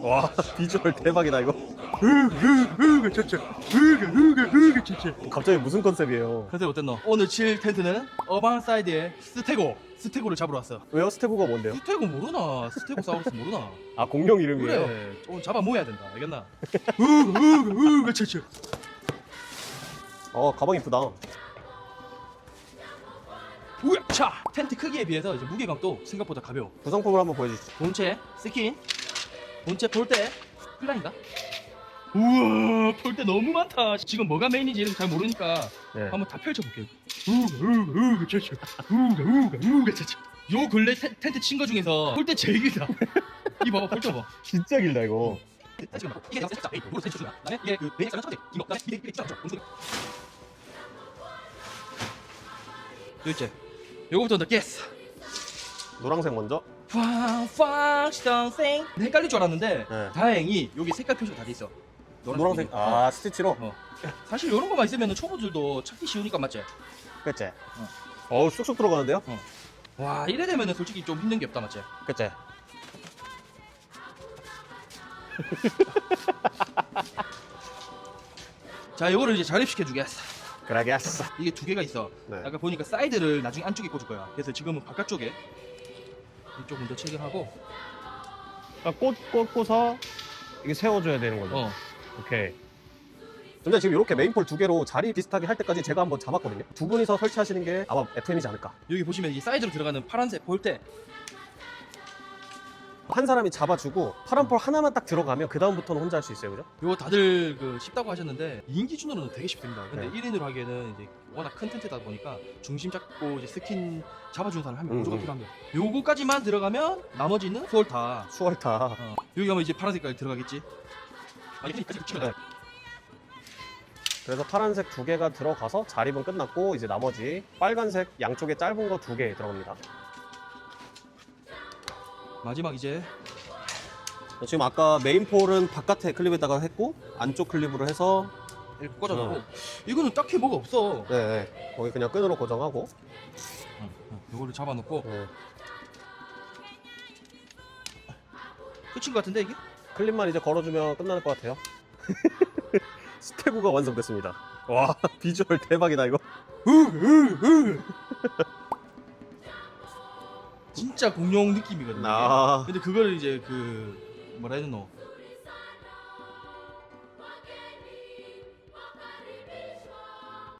와 비주얼 대박이다 이거 으으으 갑자기 무슨 컨셉이에요 컨셉 어땠노? 오늘 칠 텐트는 어반 사이드의 스테고 스테고를 잡으러 왔어 왜요? 스테고가 뭔데요? 스테고 모르나? 스테고 사우루스 모르나? 아 공룡 이름이에요? 그래 오늘 잡아 모아야 된다 알겠나? 으으으으 진짜 어 가방 이쁘다 우야 차 텐트 크기에 비해서 이제 무게감도 생각보다 가벼워 구성품을 한번 보여주시죠 본체 스킨 본체 볼때 플라인가? 우와 볼 때 너무 많다. 지금 뭐가 메인인지 잘 모르니까 네. 한번 다 펼쳐볼게요. 우우우우 차차 우가 우가 우가 차차 요 근래 텐, 텐트 친 거 중에서 볼 때 제일 길다. 이 봐봐 볼때 봐. 진짜 길다 이거. 지금 이게 내가 메인 주나 이게 그 메인 첫째 이게 이게 둘째. 요거부터 넣겠어 노란색 먼저 팡팡 시동생 헷갈릴 줄 알았는데 네. 다행히 여기 색깔 표시가 다 돼 있어 노란색 어. 아 스티치로? 어. 사실 이런 거만 있으면 초보들도 찾기 쉬우니까 맞지? 그치 어 우 쑥쑥 들어가는데요? 와 이래 되면은 솔직히 좀 힘든 게 없다 맞지? 그치 자 이거를 이제 자립시켜 주겠어 그라게스 이게 두 개가 있어 네. 아까 보니까 사이드를 나중에 안쪽에 꽂을 거야 그래서 지금은 바깥쪽에 이쪽 먼저 체결하고. 그러니까 꽃 꽂고서 이게 세워줘야 되는 거죠. 어. 오케이. 근데 지금 이렇게 메인폴 두 개로 자리 비슷하게 할 때까지 제가 한번 잡았거든요. 두 분이서 설치하시는 게 아마 FM이지 않을까? 여기 보시면 이 사이드로 들어가는 파란색 볼때 한 사람이 잡아주고 파란 폴 하나만 딱 들어가면 그 다음부터는 혼자 할 수 있어요 그죠? 이거 다들 그 쉽다고 하셨는데 2인 기준으로는 되게 쉽습니다. 근데 네. 1인으로 하기에는 이제 워낙 큰 텐트다 보니까 중심 잡고 이제 스킨 잡아주는 사람 한명 음, 무조건 음. 필요합니다. 요거까지만 들어가면 나머지는 수월 다. 수월타 어. 여기 가면 이제 파란 색깔 들어가겠지. 아니 네. 그래서 파란색 두 개가 들어가서 자립은 끝났고 이제 나머지 빨간색 양쪽에 짧은 거 두 개 들어갑니다 마지막 이제 지금 아까 메인폴은 바깥에 클립에다가 했고 안쪽 클립으로 해서 이렇게 꽂아놓고 어. 이거는 딱히 뭐가 없어. 네, 네. 거기 그냥 끈으로 고정하고 어, 어. 요거를 잡아놓고 네. 끝인 것 같은데 이게? 클립만 이제 걸어주면 끝나는 것 같아요 스테고가 완성됐습니다 와 비주얼 대박이다 이거 진짜 공룡 느낌이거든요. 아. 근데 그거를 이제 그 뭐라 해야 되노?